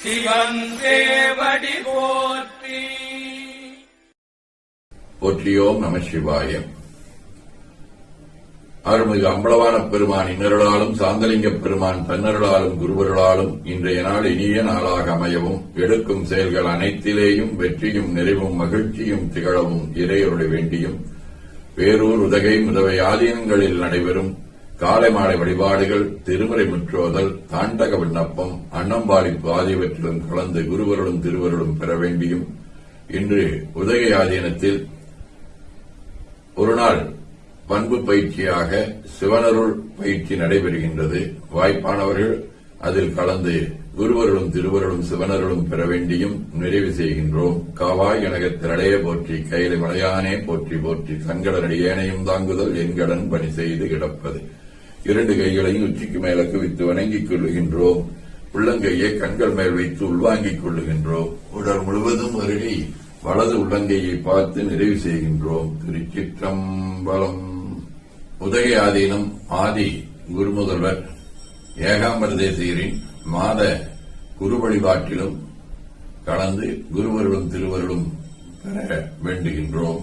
சிவன் தேவடி போற்றி. போற்றியோம் நம சிவாயம் அருள்மிகு அம்பளவான பெருமான் இன்னருளாலும் சாந்தலிங்க பெருமான் தன்னருளாலும் குருவருளாலும் இன்றைய நாள் இனிய நாளாக அமையவும் எடுக்கும் செயல்கள் அனைத்திலேயும் வெற்றியும் நிறைவும் மகிழ்ச்சியும் திகழவும் இறையருளை வேண்டியும் பேரூர் உதகை முதவை ஆதீனங்களில் நடைபெறும் காலை மாலை வழிபாடுகள் திருமுறை முற்றோதல் தாண்டக விண்ணப்பம் அன்னம்பாடி ஆகியவற்றிலும் கலந்து குருவருடன் திருவருடன் பெற வேண்டியும் இன்று உதகை ஆதீனத்தில் ஒருநாள் பண்பு பயிற்சியாக சிவனருள் பயிற்சி நடைபெறுகின்றது. வாய்ப்பானவர்கள் அதில் கலந்து குருவருளும் திருவருளும் சிவனருளும் பெற வேண்டியும் நிறைவு செய்கின்றோம். காவாய் எனக போற்றி கையில மலையானே போற்றி போற்றி சங்கடனடியேனையும் தாங்குதல் என்கடன் பணி செய்து கிடப்பது. இரண்டு கைகளையும் உச்சிக்கு மேல குவித்து வணங்கிக் கொள்ளுகின்றோம் உள்ளங்கையை கண்கள் மேல் வைத்து உள்வாங்கிக் கொள்ளுகின்றோம் உடல் முழுவதும் வருகை வலது உள்ளங்கையை பார்த்து நிறைவு செய்கின்றோம் திருச்சிற்றம்பலம். உதகை ஆதீனம் ஆதி குருமுதல்வர் ஏகாம்பர தேசியரின் மாத குரு வழிபாட்டிலும் கலந்து குருவருளும் திருவருளும் பெற வேண்டுகின்றோம்.